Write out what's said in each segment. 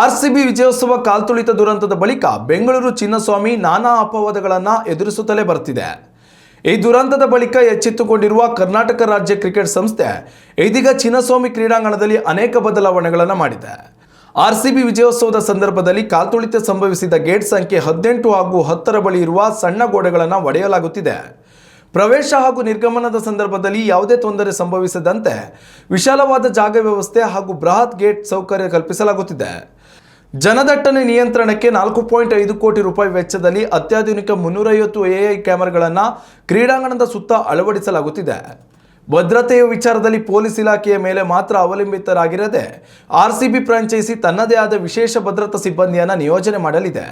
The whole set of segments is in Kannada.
ಆರ್ಸಿಬಿ ವಿಜಯೋತ್ಸವ ಕಾಲ್ತುಳಿತ ದುರಂತದ ಬಳಿಕ ಬೆಂಗಳೂರು ಚಿನ್ನಸ್ವಾಮಿ ನಾನಾ ಅಪವಾದಗಳನ್ನು ಎದುರಿಸುತ್ತಲೇ ಬರ್ತಿದೆ. ಈ ದುರಂತದ ಬಳಿಕ ಎಚ್ಚೆತ್ತುಕೊಂಡಿರುವ ಕರ್ನಾಟಕ ರಾಜ್ಯ ಕ್ರಿಕೆಟ್ ಸಂಸ್ಥೆ ಇದೀಗ ಚಿನ್ನಸ್ವಾಮಿ ಕ್ರೀಡಾಂಗಣದಲ್ಲಿ ಅನೇಕ ಬದಲಾವಣೆಗಳನ್ನು ಮಾಡಿದೆ. ಆರ್ಸಿಬಿ ವಿಜಯೋತ್ಸವದ ಸಂದರ್ಭದಲ್ಲಿ ಕಾಲ್ತುಳಿತ ಸಂಭವಿಸಿದ ಗೇಟ್ ಸಂಖ್ಯೆ ಹದಿನೆಂಟು ಹಾಗೂ ಹತ್ತರ ಬಳಿ ಇರುವ ಸಣ್ಣ ಗೋಡೆಗಳನ್ನು ಒಡೆಯಲಾಗುತ್ತಿದೆ. ಪ್ರವೇಶ ಹಾಗೂ ನಿರ್ಗಮನದ ಸಂದರ್ಭದಲ್ಲಿ ಯಾವುದೇ ತೊಂದರೆ ಸಂಭವಿಸದಂತೆ ವಿಶಾಲವಾದ ಜಾಗ ವ್ಯವಸ್ಥೆ ಹಾಗೂ ಬೃಹತ್ ಗೇಟ್ ಸೌಕರ್ಯ ಕಲ್ಪಿಸಲಾಗುತ್ತಿದೆ. ಜನದಟ್ಟಣೆ ನಿಯಂತ್ರಣಕ್ಕೆ ನಾಲ್ಕು ಪಾಯಿಂಟ್ ಐದು ಕೋಟಿ ರೂಪಾಯಿ ವೆಚ್ಚದಲ್ಲಿ ಅತ್ಯಾಧುನಿಕ ಮುನ್ನೂರೈವತ್ತು ಎಐ ಕ್ಯಾಮೆರಾಗಳನ್ನು ಕ್ರೀಡಾಂಗಣದ ಸುತ್ತ ಅಳವಡಿಸಲಾಗುತ್ತಿದೆ. ಭದ್ರತೆಯ ವಿಚಾರದಲ್ಲಿ ಪೊಲೀಸ್ ಇಲಾಖೆಯ ಮೇಲೆ ಮಾತ್ರ ಅವಲಂಬಿತರಾಗಿರದೆ ಆರ್ಸಿಬಿ ಫ್ರಾಂಚೈಸಿ ತನ್ನದೇ ಆದ ವಿಶೇಷ ಭದ್ರತಾ ಸಿಬ್ಬಂದಿಯನ್ನು ನಿಯೋಜನೆ ಮಾಡಲಿದೆ.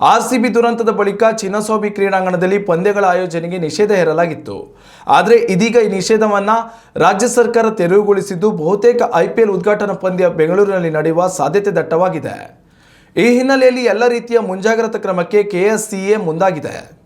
ಆರ್ಸಿಬಿ ದುರಂತದ ಬಳಿಕ ಚಿನ್ನಸ್ವಾಮಿ ಕ್ರೀಡಾಂಗಣದಲ್ಲಿ ಪಂದ್ಯಗಳ ಆಯೋಜನೆಗೆ ನಿಷೇಧ ಹೇರಲಾಗಿತ್ತು. ಆದರೆ ಇದೀಗ ಈ ನಿಷೇಧವನ್ನು ರಾಜ್ಯ ಸರ್ಕಾರ ತೆರವುಗೊಳಿಸಿದ್ದು ಬಹುತೇಕ ಐಪಿಎಲ್ ಉದ್ಘಾಟನಾ ಪಂದ್ಯ ಬೆಂಗಳೂರಿನಲ್ಲಿ ನಡೆಯುವ ಸಾಧ್ಯತೆ ದಟ್ಟವಾಗಿದೆ. ಈ ಹಿನ್ನೆಲೆಯಲ್ಲಿ ಎಲ್ಲ ರೀತಿಯ ಮುಂಜಾಗ್ರತಾ ಕ್ರಮಕ್ಕೆ ಕೆಎಸ್ಸಿಎ ಮುಂದಾಗಿದೆ.